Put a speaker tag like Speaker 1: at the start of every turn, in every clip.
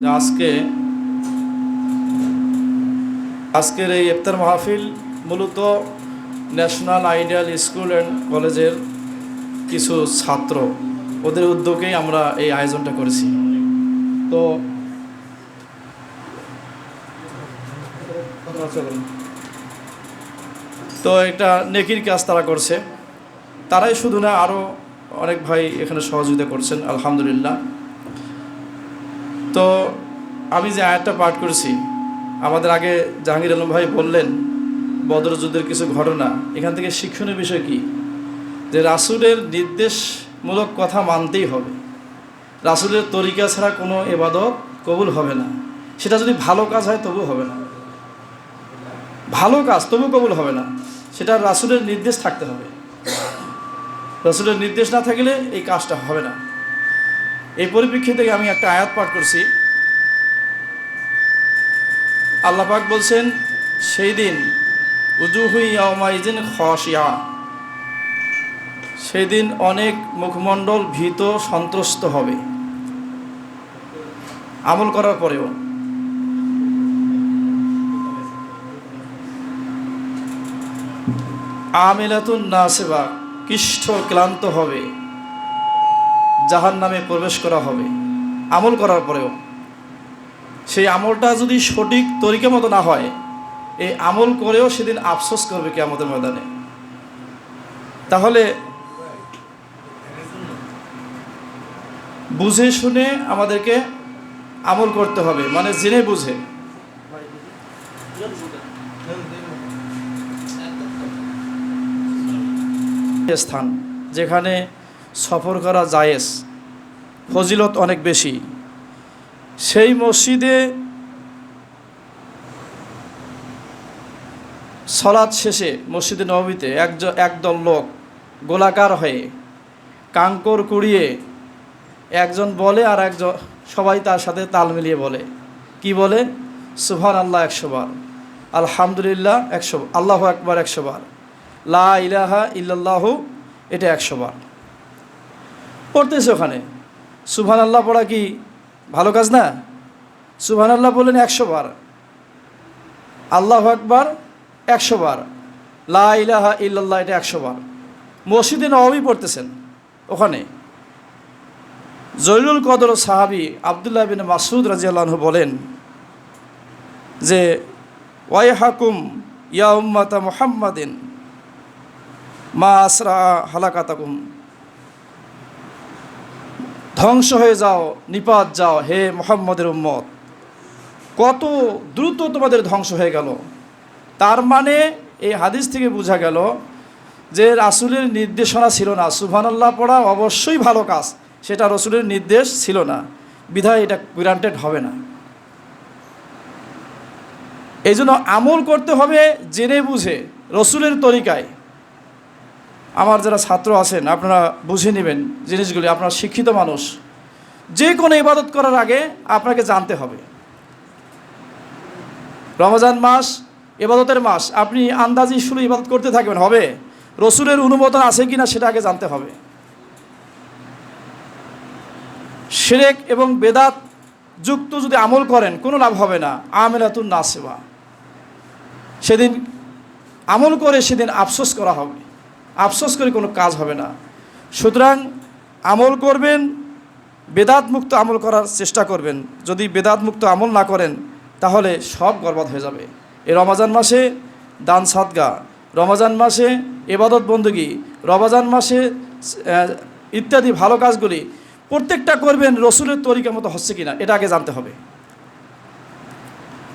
Speaker 1: আজকে আজকের এই ইফতার মাহফিল মূলত ন্যাশনাল আইডিয়াল স্কুল অ্যান্ড কলেজের কিছু ছাত্র, ওদের উদ্যোগেই আমরা এই আয়োজনটা করেছি। তো তো একটা নেকির কাজ তারা করছে। তারাই শুধু না আরও অনেক ভাই এখানে সহযোগিতা করছেন, আলহামদুলিল্লাহ। তো আমি যে আয়াতটা পাঠ করেছি, আমাদের আগে জাহাঙ্গীর আলম ভাই বললেন বদর যুদ্ধের কিছু ঘটনা, এখান থেকে শিক্ষণীয় বিষয় কি? যে রাসুলের নির্দেশমূলক কথা মানতেই হবে। রাসুলের তরিকা ছাড়া কোনো এবাদত কবুল হবে না। সেটা যদি ভালো কাজ হয় তবু হবে না। ভালো কাজ তবু কবুল হবে না। সেটা রাসুলের নির্দেশ থাকতে হবে। রাসুলের নির্দেশ না থাকলে এই কাজটা হবে না। এই পরিপ্রেক্ষিতে আমি একটা আয়াত পাঠ করছি। আল্লাহ পাক বলছেন, সেই দিন উজুহুই ইয়ামাইজিন খসিয়া সেই দিন অনেক মুখমণ্ডল ভীত, সন্ত্রস্ত হবে। আমল করার পরেও। আমিলাতুন নাসেবা, কিষ্ঠ ক্লান্ত হবে। জাহান নামে প্রবেশ করা হবে। আমল করার পরেও। সেই আমলটা যদি সঠিক তরিকা মতো না হয়, এই আমল করেও সেদিন আফসোস করবে কে আমাদের ময়দানে। তাহলে বুঝে শুনে আমাদেরকে আমল করতে হবে মানে জেনে বুঝে। স্থান, যেখানে সফর করা জায়েজ। ফজিলত অনেক বেশি। সেই মসজিদে সলাদ শেষে মসজিদে নবীতে একজ একদল লোক গোলাকার হয়ে কাঙ্কর কুড়িয়ে একজন বলে আর একজন সবাই তার সাথে তাল মিলিয়ে বলে। কি বলে? সুভান আল্লাহ একশো বার। আলহামদুলিল্লাহ একশো আল্লাহ একবার একশো বার। লা ইলাহা ইল্লাল্লাহু এটা একশো বার। পড়তেছে ওখানে। সুভান আল্লাহ পড়া কি ভালো কাজ না? সুভান আল্লাহ বললেন একশো বার। আল্লাহ আকবার একশো বার। লা ইলাহা ইল্লাল্লাহ এটা একশো বার। মসজিদে নবী পড়তেছেন ওখানে। জৈলুল কদর সাহাবি আবদুল্লাহ বিন মাসুদ রাজিয়াল্লাহ বলেন যে ওয়াই হাকুম ইয়া উম্মাতা মুহাম্মাদিন, মা আসরা হালাকাতাকুম। ধ্বংস হয়ে যাও, নিপাত যাও, হে মোহাম্মদের উম্মত। কত দ্রুত তোমাদের ধ্বংস হয়ে গেল। তার মানে এই হাদিস থেকে বোঝা গেল যে রাসুলের নির্দেশনা ছিল না। সুবহানাল্লাহ পড়া অবশ্যই ভালো কাজ, সেটা রসুলের নির্দেশ ছিল না। বিধায় এটা গ্রান্টেড হবে না। এই জন্য আমল করতে হবে জেনে বুঝে, রসুলের তরিকায়। আমার যারা ছাত্র আছেন, আপনারা বুঝে নেবেন জিনিসগুলি, আপনারা শিক্ষিত মানুষ। যে কোনো ইবাদত করার আগে আপনাকে জানতে হবে। রমজান মাস, ইবাদতের মাস, আপনি আন্দাজি শুরু ইবাদত করতে থাকবেন, হবে? রসুলের অনুমোদন আছে কি না সেটা আগে জানতে হবে। সেরেক এবং বেদাত যুক্ত যদি আমল করেন, কোনো লাভ হবে না। আমেলাতুন নাসেবা। সেদিন আমল করে সেদিন আফসোস করা হবে। আফসোস করে কোনো কাজ হবে না। সুতরাং আমল করবেন বেদাত মুক্ত আমল করার চেষ্টা করবেন। যদি বেদাত মুক্ত আমল না করেন, তাহলে সব গর্বাদ হয়ে যাবে। এ রমাজান মাসে দান সাদগা, রমাজান মাসে এবাদত বন্দগি রমাজান মাসে ইত্যাদি ভালো কাজগুলি প্রত্যেকটা করবেন রসুলের তরিকা মতো হচ্ছে কি না এটা আগে জানতে হবে।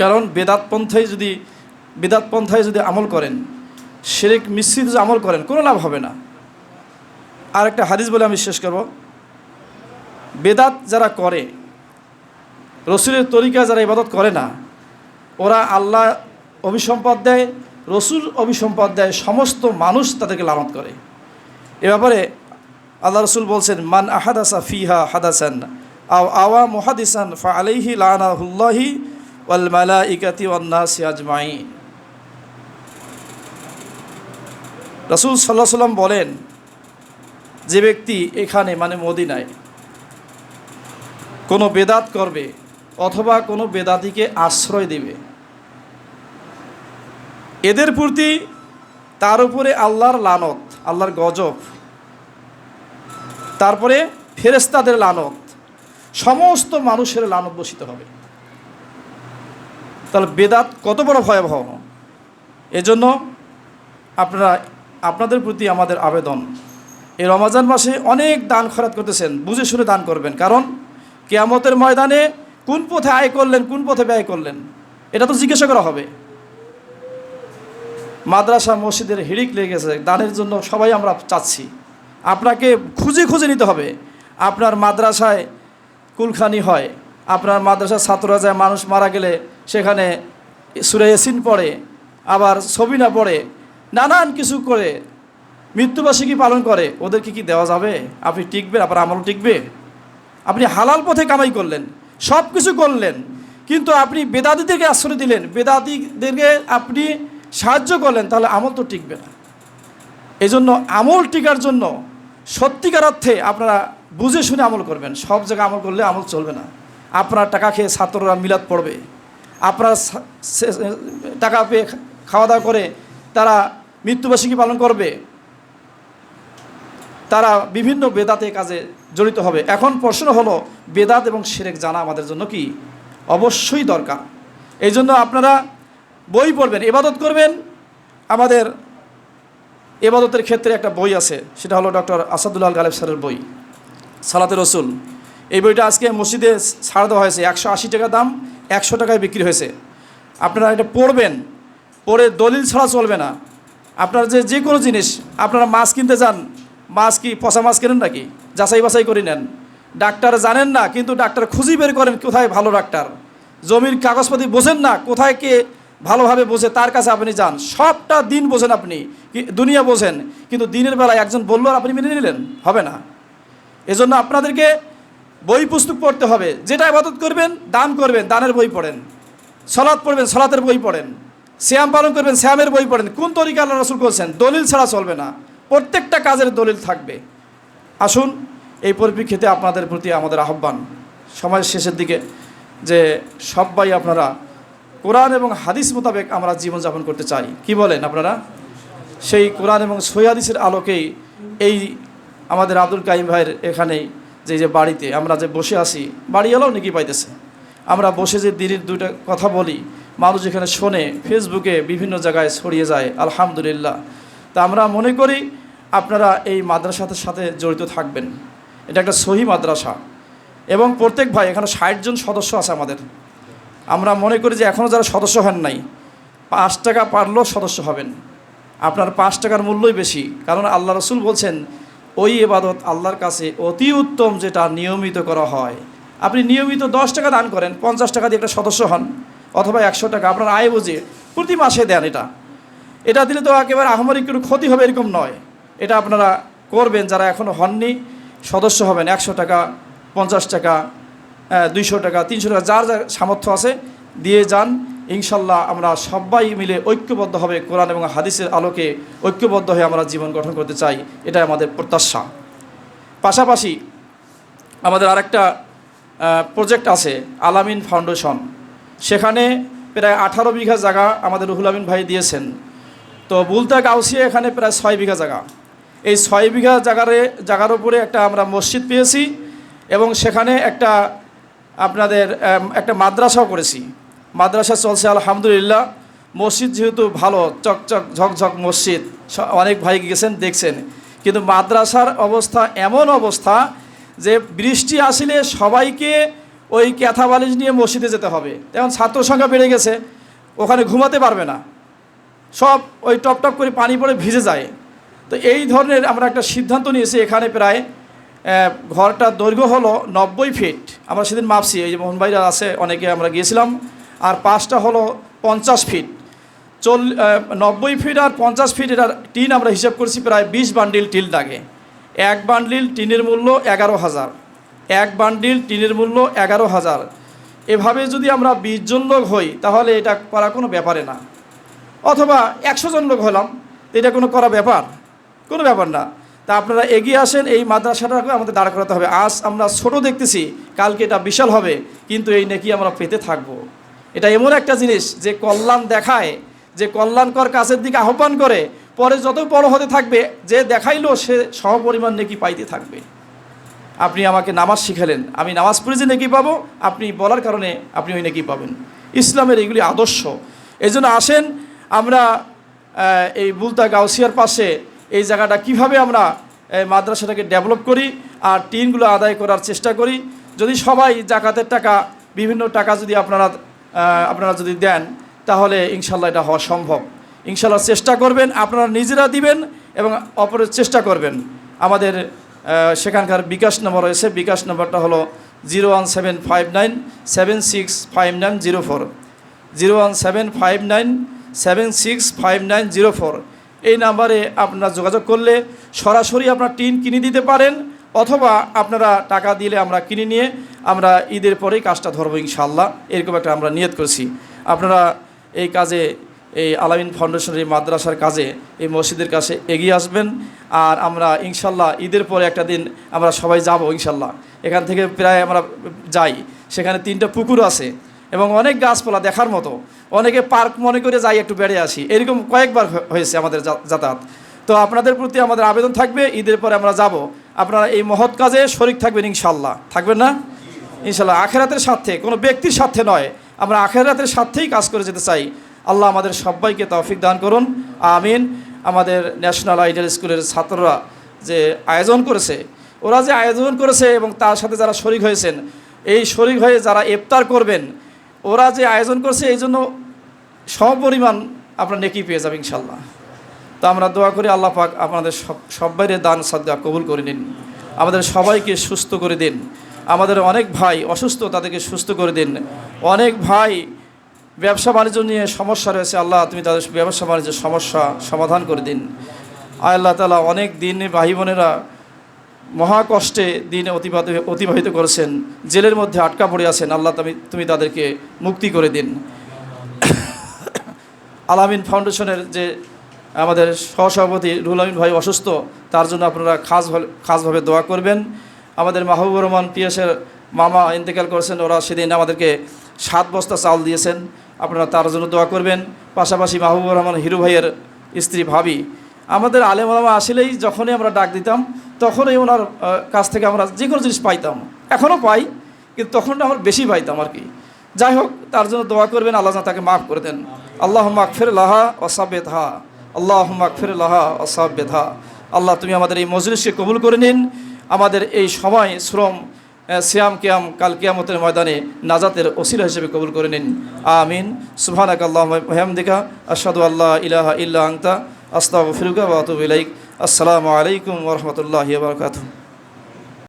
Speaker 1: কারণ বেদাত পন্থায় যদি বেদাত পন্থায় যদি আমল করেন সেরেক মিশ্রিত আমল করেন, কোনো লাভ হবে না। আর একটা হাদিস বলে আমি শেষ করব। বেদাত যারা করে, রসুলের তরিকা যারা ইবাদত করে না, ওরা আল্লাহ অভিসম্পদ দেয়, রসুল অভিসম্পদ দেয়, সমস্ত মানুষ তাদেরকে লানত করে। এ ব্যাপারে আল্লাহ রসুল বলছেন, মান আহাদাসা ফিহা হাদাসান, আও আওয়া মুহাদিসান ফা আলাইহি লানাহুল্লাহি ওয়াল মালাইকাতি ওয়ান নাসি আজমাইন। রসুল সাল্লাহ সাল্লাম বলেন, যে ব্যক্তি এখানে মানে মদিনায়, কোনো বেদাত করবে অথবা কোনো বেদাতিকে আশ্রয় দেবে, এদের প্রতি তার উপরে আল্লাহর লানত, আল্লাহর গজব, তারপরে ফেরেস্তাদের লানত, সমস্ত মানুষের লানত বসিত হবে। তাহলে বেদাত কত বড় ভয়াবহ। এজন্য আপনারা আপনাদের প্রতি আমাদের আবেদন। এই রমাজান মাসে অনেক দান খরাত করতেছেন, বুঝে শুনে দান করবেন। কারণ কেয়ামতের ময়দানে কোন পথে আয় করলেন, কোন পথে ব্যয় করলেন, এটা তো জিজ্ঞাসা করা হবে। মাদ্রাসা মসজিদের হিড়িক লেগে গেছে, দানের জন্য সবাই আমরা চাচ্ছি। আপনাকে খুঁজে খুঁজে নিতে হবে। আপনার মাদ্রাসায় কুলখানি হয়, আপনার মাদ্রাসার ছাত্ররা যায়, মানুষ মারা গেলে সেখানে সুরে এসিন পড়ে, আবার ছবি না পড়ে নানান কিছু করে মৃত্যুবার্ষিকী পালন করে। ওদেরকে কি দেওয়া যাবে? আপনি টিকবেন, আপনার আমল টিকবে। আপনি হালাল পথে কামাই করলেন সব কিছু করলেন, কিন্তু আপনি বেদাদিদেরকে আশ্রয় দিলেন বেদাদিদেরকে আপনি সাহায্য করলেন, তাহলে আমল তো টিকবে না। এই জন্য আমল টিকার জন্য সত্যিকার অর্থে আপনারা বুঝে শুনে আমল করবেন। সব জায়গায় আমল করলে আমল চলবে না। আপনার টাকা খেয়ে ছাত্ররা মিলাদ পড়বে। আপনার টাকা পেয়ে খাওয়া দাওয়া করে তারা মৃত্যুবার্ষিকী পালন করবে। তারা বিভিন্ন বেদাতে কাজে জড়িত হবে। এখন প্রশ্ন হলো, বেদাত এবং সেরেক জানা আমাদের জন্য কি? অবশ্যই দরকার। এই জন্য আপনারা বই পড়বেন এবাদত করবেন। আমাদের এবাদতের ক্ষেত্রে একটা বই আছে, সেটা হলো ডক্টর আসাদুল্লাহ গালেব স্যারের বই, সালাতে রসুল। এই বইটা আজকে মসজিদে ছাড় দেওয়া হয়েছে, একশো আশি টাকা দাম, একশো টাকায় বিক্রি হয়েছে। আপনারা এটা পড়বেন, পড়ে দলিল ছাড়া চলবে না। আপনার যে যে কোনো জিনিস, আপনারা মাছ কিনতে যান, মাছ কি, পচা মাছ কেনেন নাকি? যাচাই বাছাই করে নেন। ডাক্তার জানেন না, কিন্তু ডাক্তার খুঁজি বের করেন কোথায় ভালো ডাক্তার। জমির কাগজপাতি বোঝেন না, কোথায় কে ভালোভাবে বোঝে, তার কাছে আপনি যান। সবটা দিন বোঝেন আপনি দুনিয়া বোঝেন, কিন্তু দিনের বেলায় একজন বলল আপনি মেনে নিলেন, হবে না। এজন্য আপনাদেরকে বই পুস্তক পড়তে হবে। যেটা ইবাদত করবেন, দান করবেন, দানের বই পড়েন। সলাৎ পড়বেন, সলাতের বই পড়েন। শ্যাম পালন করবেন শ্যামের বই পড়েন। কোন তরিকা আল্লাহ রসুল করছেন দলিল ছাড়া চলবে না। প্রত্যেকটা কাজের দলিল থাকবে। আসুন, এই পরিপ্রেক্ষিতে আপনাদের প্রতি আমাদের আহ্বান। সময়ের শেষের দিকে যে সবাই আপনারা কোরআন এবং হাদিস মোতাবেক আমরা জীবনযাপন করতে চাই। কি বলেন আপনারা? সেই কোরআন এবং সৈয়াদিসের আলোকেই এই আমাদের আব্দুল কাইম ভাইয়ের এখানেই যে যে বাড়িতে আমরা যে বসে আছি, বাড়ি এলেও নাকি পাইতেছে? আমরা বসে যে দিনের দুইটা কথা বলি মানুষ এখানে শোনে ফেসবুকে বিভিন্ন জায়গায় ছড়িয়ে যায়, আলহামদুলিল্লাহ। তা আমরা মনে করি আপনারা এই মাদ্রাসার সাথে জড়িত থাকবেন। এটা একটা সহি মাদ্রাসা। এবং প্রত্যেক ভাই, এখানে ষাট জন সদস্য আছে আমাদের। আমরা মনে করি যে এখনও যারা সদস্য হন নাই, পাঁচ টাকা পারলেও সদস্য হবেন। আপনার পাঁচ টাকার মূল্যই বেশি। কারণ আল্লাহ রসুল বলছেন, ওই এবাদত আল্লাহর কাছে অতি উত্তম যেটা নিয়মিত করা হয়। আপনি নিয়মিত দশ টাকা দান করেন, পঞ্চাশ টাকা দিয়ে একটা সদস্য হন। অথবা একশো টাকা, আপনার আয় বুঝে প্রতি মাসে দেন এটা। এটা দিলে তো একেবারে আহমারি কোনো ক্ষতি হবে এরকম নয়। এটা আপনারা করবেন, যারা এখনও হননি, সদস্য হবেন। একশো টাকা, পঞ্চাশ টাকা দুইশো টাকা, তিনশো টাকা, যার যার সামর্থ্য আছে দিয়ে যান। ইনশাল্লাহ আমরা সবাই মিলে ঐক্যবদ্ধ হবে কোরআন এবং হাদিসের আলোকে। ঐক্যবদ্ধ হয়ে আমরা জীবন গঠন করতে চাই, এটাই আমাদের প্রত্যাশা। পাশাপাশি আমাদের আরেকটা প্রজেক্ট আছে, আলামিন ফাউন্ডেশন। সেখানে প্রায় আঠারো বিঘা জায়গা আমাদের রুহুল আমিন ভাই দিয়েছেন। তো বুলতা গাউসিয়া এখানে প্রায় ছয় বিঘা জায়গা। এই ছয় বিঘা জায়গারে জায়গার উপরে একটা আমরা মসজিদ পেয়েছি এবং সেখানে একটা আপনাদের একটা মাদ্রাসাও করেছি। মাদ্রাসা চলছে আলহামদুলিল্লাহ। মসজিদ যেহেতু ভালো, চকচক, ঝকঝক মসজিদ অনেক ভাই গেছেন, দেখছেন। কিন্তু মাদ্রাসার অবস্থা এমন অবস্থা যে বৃষ্টি আসলে সবাইকে ওই ক্যাথা বালিশ নিয়ে মসজিদে যেতে হবে। এখন ছাত্র সংখ্যা বেড়ে গেছে, ওখানে ঘুমাতে পারবে না। সব ওই টপ টপ করে পানি পড়ে ভিজে যায়। তো এই ধরনের আমরা একটা সিদ্ধান্ত নিয়েছি, এখানে প্রায় ঘরটার দৈর্ঘ্য হলো নব্বই ফিট। আমরা সেদিন মাপছি, এই যে মোহন ভাইরা আছে, অনেকে আমরা গিয়েছিলাম। আর পাঁচটা হলো পঞ্চাশ ফিট। চল নব্বই ফিট আর পঞ্চাশ ফিট এটার টিন আমরা হিসাব করছি প্রায় বিশ বান্ডিল টিল লাগে এক বান্ডিল টিনের মূল্য এগারো হাজার। এক বান্ডিল টিনের মূল্য এগারো হাজার। এভাবে যদি আমরা বিশ জন লোক হই, তাহলে এটা করা কোনো ব্যাপারে না। অথবা একশো জন লোক হলাম, এটা কোনো করা ব্যাপার? কোনো ব্যাপার না। তা আপনারা এগিয়ে আসেন, এই মাদ্রাসাটাকে আমাদের দাঁড় করাতে হবে। আজ আমরা ছোট দেখতেছি, কালকে এটা বিশাল হবে, কিন্তু এই নেকি আমরা পেতে থাকব। এটা এমন একটা জিনিস যে কল্যাণ দেখায়, যে কল্যাণকর কাছের দিকে আহ্বান করে, পরে যত বড় হতে থাকবে, যে দেখাইলো সে সমপরিমাণ নেকি পাইতে থাকবে। আপনি আমাকে নামাজ শিখালেন। আমি নামাজ পড়ে যে নেকি পাবো? আপনি বলার কারণে আপনি ওই নেকি পাবেন। ইসলামের এইগুলি আদর্শ। এই জন্য আসেন, আমরা এই বুলতা গাউসিয়ার পাশে এই জায়গাটা কীভাবে আমরা মাদ্রাসাটাকে ডেভেলপ করি আর টিনগুলো আদায় করার চেষ্টা করি। যদি সবাই জাকাতের টাকা, বিভিন্ন টাকা যদি আপনারা আপনারা যদি দেন, তাহলে ইনশাল্লাহ এটা হওয়া সম্ভব। ইনশাল্লাহ চেষ্টা করবেন, আপনারা নিজেরা দিবেন এবং অপরের চেষ্টা করবেন। আমাদের সেখানকার বিকাশ নম্বর রয়েছে। বিকাশ নম্বরটা হলো zero one seven five nine seven six five nine zero four. Zero one seven five nine seven six five nine zero four. এই নাম্বারে আপনারা যোগাযোগ করলে সরাসরি আপনার টিন কিনে দিতে পারেন, অথবা আপনারা টাকা দিলে আমরা কিনে নিয়ে আমরা ঈদের পরেই কাজটা ধরবো ইনশাল্লাহ এরকম একটা আমরা নিয়ত করছি। আপনারা এই কাজে এই আলামিন ফাউন্ডেশনের এই মাদ্রাসার কাজে, এই মসজিদের কাছে এগিয়ে আসবেন। আর আমরা ইনশাল্লাহ ঈদের পরে একটা দিন আমরা সবাই যাব ইনশাল্লাহ। এখান থেকে প্রায় আমরা যাই। সেখানে তিনটা পুকুর আছে এবং অনেক গাছপালা দেখার মতো। অনেকে পার্ক মনে করে যাই একটু বেড়ে আসি। এরকম কয়েকবার হয়েছে আমাদের যাতায়াত। তো আপনাদের প্রতি আমাদের আবেদন থাকবে, ঈদের পরে আমরা যাব। আপনারা এই মহৎ কাজে শরিক থাকবেন ইনশাল্লাহ। থাকবেন না? ইনশাল্লাহ। আখেরাতের স্বার্থে, কোনো ব্যক্তির স্বার্থে নয়। আমরা আখেরাতের স্বার্থেই কাজ করে যেতে চাই। আল্লাহ আমাদের সবাইকে তৌফিক দান করুন, আমিন। আমাদের ন্যাশনাল আইডিয়াল স্কুলের ছাত্ররা যে আয়োজন করেছে, ওরা যে আয়োজন করেছে এবং তার সাথে যারা শরিক হয়েছেন, এই শরিক হয়ে যারা ইফতার করবেন, ওরা যে আয়োজন করছে, এই জন্য সমপরিমাণ আপনার নেকি পেয়ে যাবে ইনশাল্লাহ তো আমরা দোয়া করি আল্লাহ পাক আপনাদের সব সবাইয়ের দান সাদ্দা কবুল করে নিন। আমাদের সবাইকে সুস্থ করে দিন। আমাদের অনেক ভাই অসুস্থ, তাদেরকে সুস্থ করে দিন। অনেক ভাই ব্যবসা বাণিজ্য নিয়ে সমস্যা রয়েছে, আল্লাহ তুমি তাদের ব্যবসা বাণিজ্যের সমস্যা সমাধান করে দিন। আয় আল্লাহ তালা অনেক দিন ভাই বোনেরা মহা কষ্টে দিন অতিবাহিত অতিবাহিত করেছেন, জেলের মধ্যে আটকা পড়ে আছেন, আল্লাহ তুমি তুমি তাদেরকে মুক্তি করে দিন। আলামিন ফাউন্ডেশনের যে আমাদের সহসভাপতি রুহুল আমিন ভাই অসুস্থ, তার জন্য আপনারা খাস খাসভাবে দোয়া করবেন। আমাদের মাহবুবুর রহমান পিয়াসের মামা ইন্তেকাল করেছেন, ওরা সেদিন আমাদেরকে সাত বস্তা চাল দিয়েছেন। আপনারা তার জন্য দোয়া করবেন। পাশাপাশি মাহবুবুর রহমান হিরু ভাইয়ের স্ত্রী ভাবি। আমাদের আলেম আলামা আসলেই যখনই আমরা ডাক দিতাম, তখনই ওনার কাছ থেকে আমরা যে কোনো জিনিস পাইতাম। এখনও পাই, কিন্তু তখন আমরা বেশি পাইতাম আর কি। যাই হোক, তার জন্য দোয়া করবেন, আল্লাহ তাকে মাফ করে দেন। আল্লাহ মাকফির লাহা অসাবেদ হা। আল্লাহ মাকফির লাহা অসাবেদ হা। আল্লাহ, তুমি আমাদের এই মজলিসকে কবুল করে নিন। আমাদের এই সময়, শ্রম সিয়াম, কিয়াম, কাল কিয়ামতের ময়দানে নাজাতের ওসিলা হিসেবে কবুল করে নিন। আমিন। সুবহানাক আল্লাহ হেমদিকা আসাদু আল্লাহ ইলাহা ইল্লা আংতা আস্তাফিরুকা ইলাইক। আসসালামু আলাইকুম ওয়া রাহমাতুল্লাহি ওয়া বারাকাতুহু।